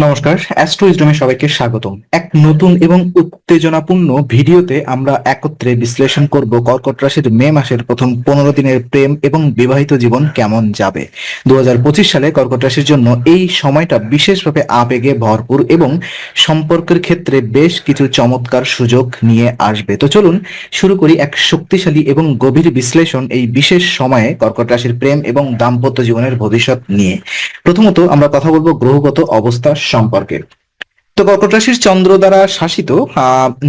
নমস্কার অ্যাস্ট্রো ইসলামে সবাইকে স্বাগতম। এক নতুন এবং উত্তেজনাপূর্ণ ভিডিওতে আমরা একত্রে বিশ্লেষণ করব কর্কট রাশির মে মাসের প্রথম পনেরো দিনের প্রেম এবং বিবাহিত জীবন কেমন যাবে। দুহাজার পঁচিশ সালে কর্কট রাশির জন্য এই সময়টা বিশেষভাবে আবেগে ভরপুর এবং সম্পর্কের ক্ষেত্রে বেশ কিছু চমৎকার সুযোগ নিয়ে আসবে। তো চলুন শুরু করি এক শক্তিশালী এবং গভীর বিশ্লেষণ এই বিশেষ সময়ে কর্কট রাশির প্রেম এবং দাম্পত্য জীবনের ভবিষ্যৎ নিয়ে। প্রথমত আমরা কথা বলব গ্রহগত অবস্থা সম্পর্কে। তো কর্কট রাশির চন্দ্র দ্বারা শাসিত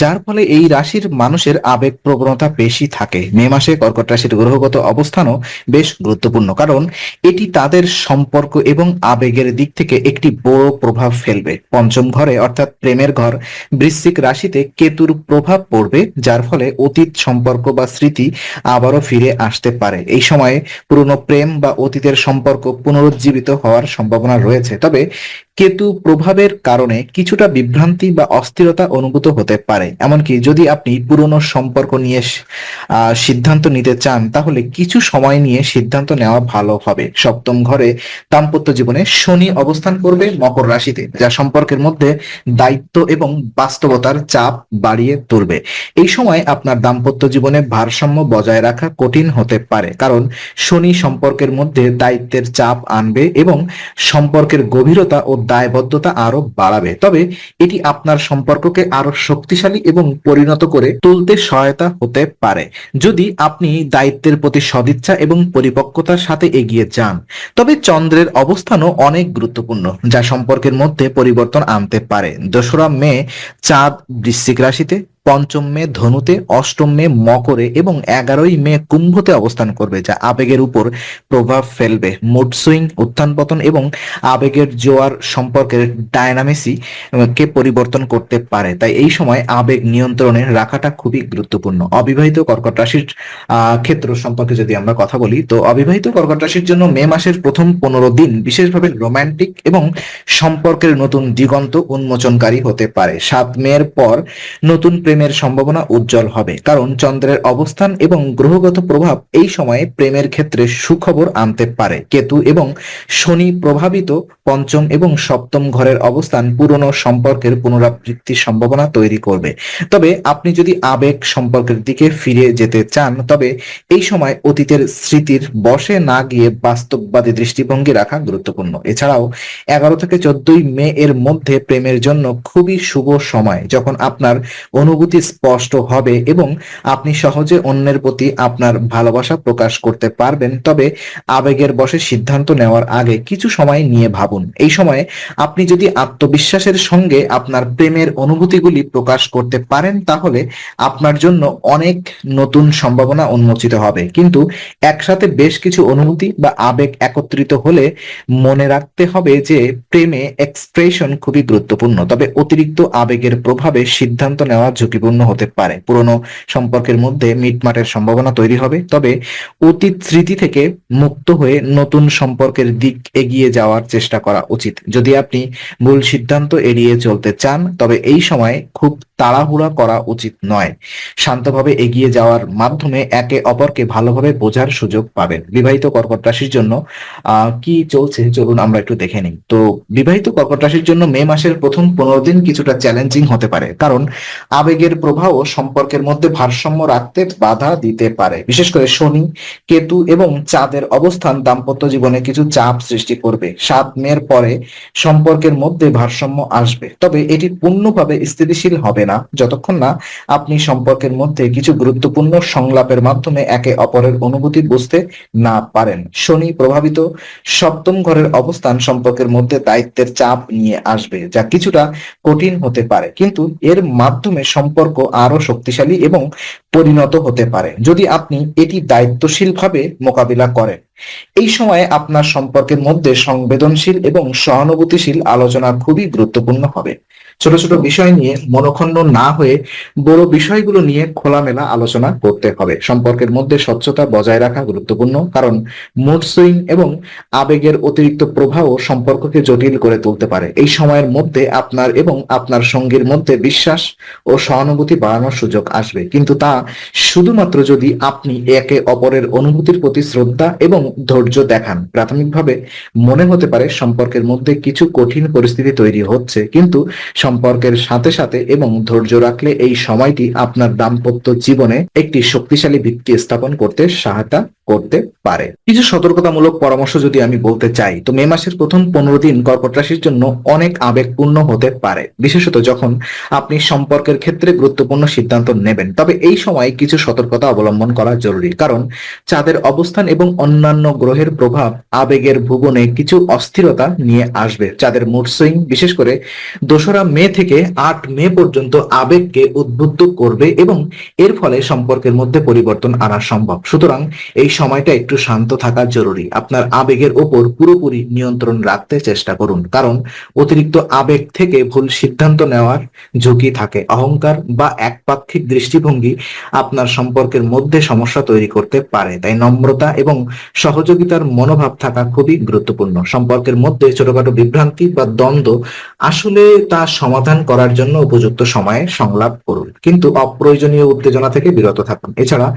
যার ফলে এই রাশির মানুষের আবেগ প্রবণতা বেশি থাকে। মে মাসে কর্কট রাশির গ্রহগত অবস্থানও বেশ গুরুত্বপূর্ণ, কারণ এটি তাদের সম্পর্ক এবং আবেগের দিক থেকে একটি বড় প্রভাব ফেলবে। পঞ্চম ঘরে, অর্থাৎ প্রেমের ঘর, বৃশ্চিক রাশিতে কেতুর প্রভাব পড়বে, যার ফলে অতীত সম্পর্ক বা স্মৃতি আবারও ফিরে আসতে পারে। এই সময়ে পুরনো প্রেম বা অতীতের সম্পর্ক পুনরুজ্জীবিত হওয়ার সম্ভাবনা রয়েছে। তবে কেতু প্রভাবের কারণে কিছুটা বিভ্রান্তি বা অস্থিরতা অনুভূত হতে পারে। এমনকি যদি আপনি পুরনো সম্পর্ক নিয়ে সিদ্ধান্ত নিতে চান, তাহলে কিছু সময় নিয়ে সিদ্ধান্ত নেওয়া ভালো হবে। সপ্তম ঘরে দাম্পত্য জীবনে শনি অবস্থান করবে মকর রাশিতে, যা সম্পর্কের মধ্যে দায়িত্ব এবং বাস্তবতার চাপ বাড়িয়ে তুলবে। এই সময় আপনার দাম্পত্য জীবনে ভারসাম্য বজায় রাখা কঠিন হতে পারে, কারণ শনি সম্পর্কের মধ্যে দায়িত্বের চাপ আনবে এবং সম্পর্কের গভীরতা ও দায়বদ্ধতা আরও বাড়াবে। তবে এটি আপনার সম্পর্ককে আরও শক্তিশালী এবং পরিণত করে তুলতে সহায়তা হতে পারে। যদি আপনি দায়িত্বের প্রতি সদিচ্ছা এবং পরিপক্কতার সাথে এগিয়ে যান, তবে চন্দ্রের অবস্থানও অনেক গুরুত্বপূর্ণ, যা সম্পর্কের মধ্যে পরিবর্তন আনতে পারে। দোসরা মে, চাঁদ বৃশ্চিক রাশিতে পঞ্চম মে ধনুতে, অষ্টম মে মকরে এবং এগারোই মে কুম্ভতে অবস্থান করবে, যা আবেগের উপর প্রভাব ফেলবে। মুড সুইং, উত্থান পতন এবং আবেগের জোয়ার সম্পর্কের ডায়নামিসি কে পরিবর্তন করতে পারে। তাই এই সময় আবেগ নিয়ন্ত্রণে রাখাটা খুবই গুরুত্বপূর্ণ। অবিবাহিত কর্কট রাশির ক্ষেত্র সম্পর্কে যদি আমরা কথা বলি, তো অবিবাহিত কর্কট রাশির জন্য মে মাসের প্রথম পনেরো দিন বিশেষভাবে রোমান্টিক এবং সম্পর্কের নতুন দিগন্ত উন্মোচনকারী হতে পারে। সাত মেয়ের পর নতুন প্রেমের সম্ভাবনা উজ্জ্বল হবে। কারণ চন্দ্রের অবস্থান এবং গ্রহগত প্রভাব এই সময়ে প্রেমের ক্ষেত্রে সুখবর আনতে পারে। কেতু এবং শনি প্রভাবিত পঞ্চম এবং সপ্তম ঘরের অবস্থান পুরনো সম্পর্কের পুনরাবৃত্তির সম্ভাবনা তৈরি করবে। তবে আপনি যদি আবেগ সম্পর্কের দিকে ফিরে যেতে চান, তবে এই সময় অতীতের স্মৃতির বশে না গিয়ে বাস্তববাদী দৃষ্টিভঙ্গি রাখা গুরুত্বপূর্ণ। এছাড়াও এগারো থেকে চোদ্দই মে এর মধ্যে প্রেমের জন্য খুবই শুভ সময়, যখন আপনার অনুভূতি স্পষ্ট হবে এবং আপনি সহজে অন্যের প্রতি আপনার ভালোবাসা প্রকাশ করতে পারবেন। তবে আবেগের বশে সিদ্ধান্ত নেওয়ার আগে কিছু সময় নিয়ে ভাবুন। এই সময়ে আপনি যদি আত্মবিশ্বাসের সঙ্গে আপনার প্রেমের অনুভূতিগুলি প্রকাশ করতে পারেন, তাহলে আপনার জন্য অনেক নতুন সম্ভাবনা উন্মোচিত হবে। কিন্তু একসাথে বেশ কিছু অনুভূতি বা আবেগ একত্রিত হলে মনে রাখতে হবে যে প্রেমে এক্সপ্রেশন খুবই গুরুত্বপূর্ণ। তবে অতিরিক্ত আবেগের প্রভাবে সিদ্ধান্ত নেওয়া ঝুঁকিপূর্ণ হতে পারে। পুরনো সম্পর্কের মধ্যে মিটমাটের সম্ভাবনা তৈরি হবে, তবে অতীত স্মৃতি থেকে মুক্ত হয়ে নতুন সম্পর্কের দিক এগিয়ে যাওয়ার চেষ্টা করা উচিত। যদি আপনি ভুল সিদ্ধান্ত এড়িয়ে চলতে চান, তবে এই সময় খুব তাড়াহুড়া করা উচিত নয়। শান্তভাবে এগিয়ে যাওয়ার মাধ্যমে একে অপরকে ভালোভাবে বোঝার সুযোগ পাবেন। বিবাহিত কর্কট রাশির জন্য কি চলছে? চলুন আমরা একটু দেখে নিই। তো বিবাহিত কর্কট রাশির জন্য মে মাসের প্রথম পনেরো দিন কিছুটা চ্যালেঞ্জিং হতে পারে, কারণ আবেগের প্রভাব সম্পর্কের মধ্যে ভারসাম্য রাখতে বাধা দিতে পারে। বিশেষ করে শনি, কেতু এবং চাঁদের অবস্থান দাম্পত্য জীবনে কিছু চাপ সৃষ্টি করবে। সাত মের পরে সম্পর্কের মধ্যে ভারসাম্য আসবে। তবে এটি পূর্ণভাবে স্থিতিশীল হবে না। যতক্ষণ না আপনি সম্পর্কের মধ্যে কিছু গুরুত্বপূর্ণ সংলাপের মাধ্যমে একে অপরের অনুভূতি বুঝতে না পারেন। শনি প্রভাবিত সপ্তম ঘরের অবস্থান সম্পর্কের মধ্যে দায়িত্বের চাপ নিয়ে আসবে, যা কিছুটা কঠিন হতে পারে। কিন্তু এর মাধ্যমে সম্পর্ক আরও শক্তিশালী এবং পরিণত হতে পারে। যদি আপনি এটি দায়িত্বশীলভাবে মোকাবিলা করেন, এই সময়ে আপনার সম্পর্কের মধ্যে সংবেদনশীল এবং সহানুভূতিশীল আলোচনা খুবই গুরুত্বপূর্ণ হবে। ছোট ছোট বিষয় নিয়ে মনক্ষুণ্ণ না হয়ে বড় বিষয়গুলো নিয়ে খোলামেলা আলোচনা করতে হবে। সম্পর্কের মধ্যে স্বচ্ছতা বজায় রাখা গুরুত্বপূর্ণ, কারণ মুড সুইং এবং আবেগের অতিরিক্ত প্রভাব সম্পর্ককে জটিল করে তুলতে পারে। এই সময়ের মধ্যে আপনার এবং আপনার সঙ্গীর মধ্যে বিশ্বাস ও সহানুভূতি বাড়ানোর সুযোগ আসবে। কিন্তু তা শুধুমাত্র যদি আপনি একে অপরের অনুভূতির প্রতি শ্রদ্ধা এবং ধৈর্য দেখান। প্রাথমিকভাবে মনে হতে পারে সম্পর্কের মধ্যে কিছু কঠিন পরিস্থিতি তৈরি হচ্ছে, কিন্তু সম্পর্কের সাথে সাথে এবং ধৈর্য রাখলে এই সময়টি আপনার দাম্পত্য জীবনে একটি শক্তিশালী ভিত্তি স্থাপন করতে সহায়তা করতে পারে। কিছু সতর্কতামূলক পরামর্শ যদি আমি বলতে চাই, তো মে মাসের প্রথম পনেরো দিন কর্কট রাশির জন্য অনেক আবেগপূর্ণ হতে পারে। বিশেষত যখন আপনি সম্পর্কের ক্ষেত্রে গুরুত্বপূর্ণ সিদ্ধান্ত নেবেন, তবে এই সময় কিছু সতর্কতা অবলম্বন করা জরুরি। কারণ চাঁদের অবস্থান এবং অন্যান্য গ্রহের প্রভাব আবেগের ভুবনে কিছু অস্থিরতা নিয়ে আসবে। চাঁদের মুড সুইং, বিশেষ করে দোসরা মে থেকে আট মে পর্যন্ত আবেগকে উদ্বুদ্ধ করবে এবং এর ফলে সম্পর্কের মধ্যে পরিবর্তন আনা সম্ভব। সুতরাং এই সময়টা একটু শান্ত থাকা জরুরি। আপনার আবেগের ওপর পুরোপুরি নিয়ন্ত্রণ রাখতে চেষ্টা করুন। কারণ অতিরিক্ত আবেগ থেকে ভুল সিদ্ধান্ত নেওয়ার ঝুঁকি থাকে। অহংকার বা একপাক্ষিক দৃষ্টিভঙ্গি আপনার সম্পর্কের মধ্যে সমস্যা তৈরি করতে পারে। তাই নম্রতা এবং সহযোগিতার মনোভাব থাকা খুবই গুরুত্বপূর্ণ। সম্পর্কের মধ্যে ছোটখাটো বিভ্রান্তি বা দ্বন্দ্ব আসলে তা সমাধান করার জন্য উপযুক্ত সময়ে সংলাপ করুন। কিন্তু অপ্রয়োজনীয় উত্তেজনা থেকে বিরত থাকুন। এছাড়া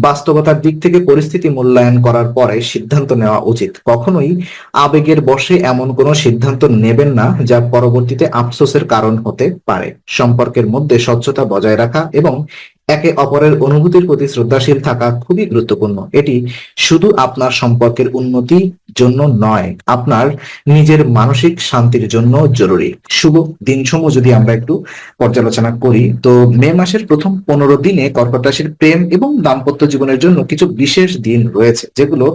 বাস্তবতার দিক থেকে পরিস্থিতি মূল্যায়ন করার পরে সিদ্ধান্ত নেওয়া উচিত। কখনোই আবেগের বসে এমন কোনো সিদ্ধান্ত নেবেন না যা পরবর্তীতে আফসোসের কারণ হতে পারে। সম্পর্কের মধ্যে স্বচ্ছতা বজায় রাখা এবং একে অপরের অনুভূতির প্রতি শ্রদ্ধাশীল থাকা খুবই গুরুত্বপূর্ণ। এটি শুধু আপনার সম্পর্কের উন্নতির জন্য নয়, আপনার নিজের মানসিক শান্তির জন্য জরুরি। শুভ দিনসমূহ যদি আমরা একটু পর্যালোচনা করি, তো মে মাসের প্রথম পনেরো দিনে কর্কট রাশির প্রেম এবং দাম্পত্য জীবনের জন্য কিছু বিশেষ দিন রয়েছে, যেগুলো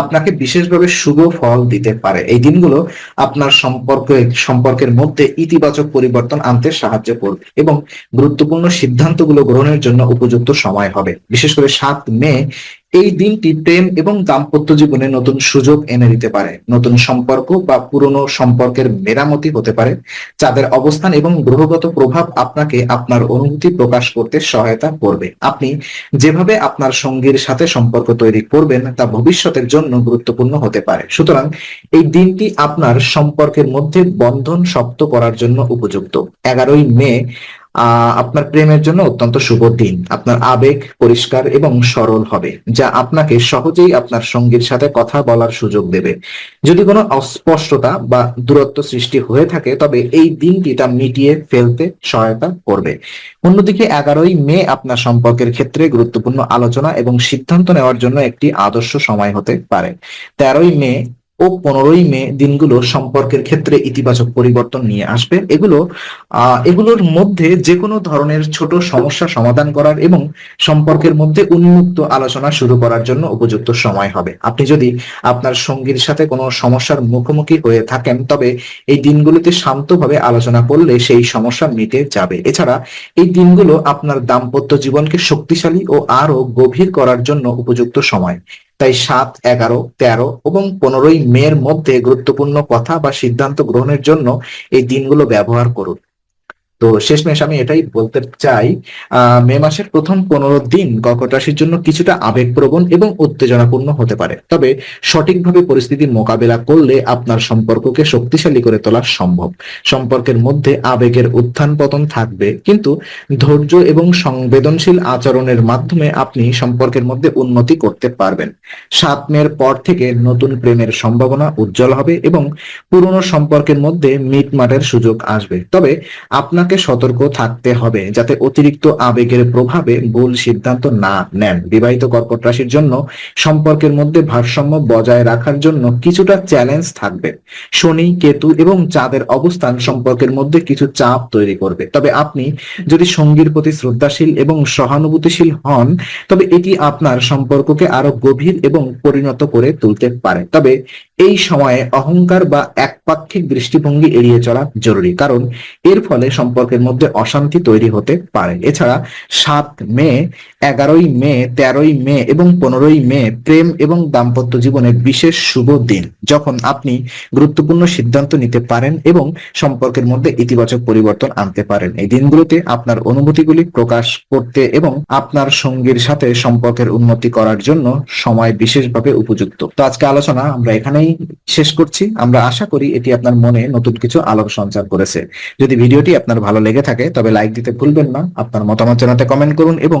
আপনাকে বিশেষভাবে শুভ ফল দিতে পারে। এই দিনগুলো আপনার সম্পর্ক, সম্পর্কের মধ্যে ইতিবাচক পরিবর্তন আনতে সাহায্য করবে এবং গুরুত্বপূর্ণ সিদ্ধান্তগুলো গ্রহণের জন্য উপযুক্ত সময় হবে। বিশেষ করে সাত মে, এই দিনটি প্রেম এবং দাম্পত্য জীবনে নতুন সুযোগ এনে দিতে পারে। নতুন সম্পর্ক বা পুরনো সম্পর্কের মেরামতি হতে পারে। চাঁদের অবস্থান এবং গ্রহগত প্রভাব আপনাকে আপনার অনুভূতি প্রকাশ করতে সহায়তা করবে। আপনি যেভাবে আপনার সঙ্গীর সাথে সম্পর্ক তৈরি করবেন, তা ভবিষ্যতের জন্য গুরুত্বপূর্ণ হতে পারে। সুতরাং এই দিনটি আপনার সম্পর্কের মধ্যে বন্ধন শক্ত করার জন্য উপযুক্ত। এগারোই মে আপনার প্রেমের জন্য অত্যন্ত শুভ দিন। আপনার আবেগ পরিষ্কার এবং সরল হবে, যা আপনাকে সহজেই আপনার সঙ্গীর সাথে কথা বলার সুযোগ দেবে। যদি কোনো অস্পষ্টতা বা দূরত্ব সৃষ্টি হয়ে থাকে, তবে এই দিনটি তা মিটিয়ে ফেলতে সহায়তা করবে। অন্যদিকে এগারোই মে আপনার সম্পর্কের ক্ষেত্রে গুরুত্বপূর্ণ আলোচনা এবং সিদ্ধান্ত নেওয়ার জন্য একটি আদর্শ সময় হতে পারে। তেরোই মে ও পনেরোই মে দিনগুলো সম্পর্কের ক্ষেত্রে ইতিবাচক পরিবর্তন নিয়ে আসবে। এগুলো এগুলোর মধ্যে যে কোনো ধরনের ছোট সমস্যা সমাধান করার এবং সম্পর্কের মধ্যে উন্মুক্ত আলোচনা শুরু করার জন্য উপযুক্ত সময় হবে। আপনি যদি আপনার সঙ্গীর সাথে কোনো সমস্যার মুখোমুখি হয়ে থাকেন, তবে এই দিনগুলিতে শান্তভাবে আলোচনা করলে সেই সমস্যা মিটে যাবে। এছাড়া এই দিনগুলো আপনার দাম্পত্য জীবনকে শক্তিশালী ও আরও গভীর করার জন্য উপযুক্ত সময়। তাই সাত, এগারো, তেরো এবং পনেরোই মের মধ্যে গুরুত্বপূর্ণ কথা বা সিদ্ধান্ত গ্রহণের জন্য এই দিনগুলো ব্যবহার করুন। তো শেষমেশ আমি এটাই বলতে চাই মে মাসের প্রথম পনেরো দিন কর্কট রাশির জন্য কিছুটা আবেগপ্রবণ এবং উত্তেজনাপূর্ণ হতে পারে। তবে সঠিকভাবে পরিস্থিতি মোকাবেলা করলে আপনার সম্পর্ককে শক্তিশালী করে তোলা সম্ভব। সম্পর্কের মধ্যে আবেগের উত্থান পতন থাকবে, কিন্তু ধৈর্য এবং সংবেদনশীল আচরণের মাধ্যমে আপনি সম্পর্কের মধ্যে উন্নতি করতে পারবেন। সাত মের পর থেকে নতুন প্রেমের সম্ভাবনা উজ্জ্বল হবে এবং পুরনো সম্পর্কের মধ্যে মিটমাটের সুযোগ আসবে। তবে আপনাকে সতর্ক থাকতে হবে, যাতে অতিরিক্ত আবেগের প্রভাবে ভুল সিদ্ধান্ত না নেন। বিবাহিত কর্কট রাশির জন্য সম্পর্কের মধ্যে ভারসাম্য বজায় রাখার জন্য কিছুটা চ্যালেঞ্জ থাকবে। শনি, কেতু এবং চাঁদের অবস্থান সম্পর্কের মধ্যে কিছু চাপ তৈরি করবে। তবে আপনি যদি সঙ্গীর প্রতি শ্রদ্ধাশীল এবং সহানুভূতিশীল হন, তবে এটি আপনার সম্পর্ককে আরও গভীর এবং পরিণত করে তুলতে পারে। তবে এই সময়ে অহংকার বা একপাক্ষিক দৃষ্টিভঙ্গি এড়িয়ে চলা জরুরি, কারণ এর ফলে সম্পর্কের মধ্যে অশান্তি তৈরি হতে পারে। এছাড়া সাত মে এগারোই মে, তেরোই মে এবং পনেরোই মে প্রেম এবং দাম্পত্য জীবনের বিশেষ শুভ দিন, যখন আপনি গুরুত্বপূর্ণ সিদ্ধান্ত নিতে পারেন এবং সম্পর্কের মধ্যে ইতিবাচক পরিবর্তন আনতে পারেন। এই দিনগুলোতে আপনার অনুভূতিগুলি প্রকাশ করতে এবং আপনার সঙ্গীর সাথে সম্পর্কের উন্নতি করার জন্য সময় বিশেষভাবে উপযুক্ত। তো আজকে আলোচনা আমরা এখানেই শেষ করছি। আমরা আশা করি এটি আপনার মনে নতুন কিছু আলোক সঞ্চার করেছে। যদি ভিডিওটি আপনার ভালো লেগে থাকে তবে লাইক দিতে ভুলবেন না। আপনার মতামত জানাতে কমেন্ট করুন এবং